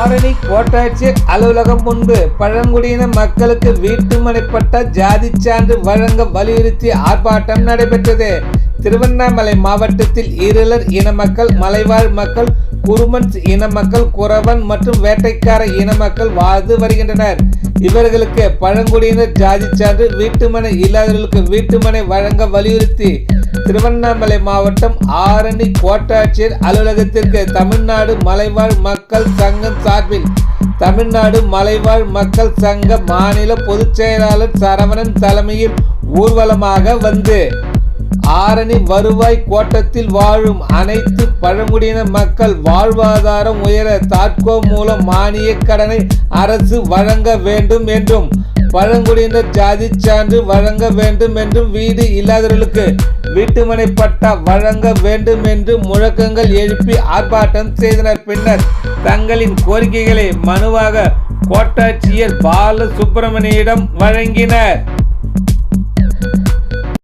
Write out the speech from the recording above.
ஆரணி கோட்டாட்சி அலுவலகம் முன்பு பழங்குடியின மக்களுக்கு வீட்டுமனை பட்டா ஜாதி சான்று வழங்க வலியுறுத்தி ஆர்ப்பாட்டம் நடைபெற்றது. திருவண்ணாமலை மாவட்டத்தில் இருளர் இன மக்கள் மலைவாழ் மக்கள் குருமன்ஸ் இன மக்கள் குறவன் மற்றும் வேட்டைக்கார இன மக்கள் வாழ்ந்து வருகின்றனர். இவர்களுக்கு பழங்குடியினர் ஜாதி சான்று வீட்டுமனை இல்லாதவர்களுக்கு வீட்டுமனை வழங்க வலியுறுத்தி திருவண்ணாமலை மாவட்டம் ஆரணி கோட்டாட்சியர் அலுவலகத்திற்கு தமிழ்நாடு மலைவாழ் மக்கள் சங்கம் சார்பில் தமிழ்நாடு மலைவாழ் மக்கள் சங்க மாநில பொதுச் செயலாளர் சரவணன் தலைமையில் ஊர்வலமாக வந்து ஆரணி வருவாய் கோட்டத்தில் வாழும் அனைத்து பழங்குடியின மக்கள் வாழ்வாதாரம் உயர தாட்கோ மூலம் மானிய கடனை அரசு வழங்க வேண்டும் என்றும் பழங்குடியினர் ஜாதி சான்று வழங்க வேண்டும் என்றும் வீடு இல்லாதவர்களுக்கு வீட்டுமனை பட்டா வழங்க வேண்டும் என்று முழக்கங்கள் எழுப்பி ஆர்ப்பாட்டம் செய்தனர். பின்னர் தங்களின் கோரிக்கைகளை மனுவாக கோட்டாட்சியர் பால சுப்பிரமணியிடம் வழங்கினர்.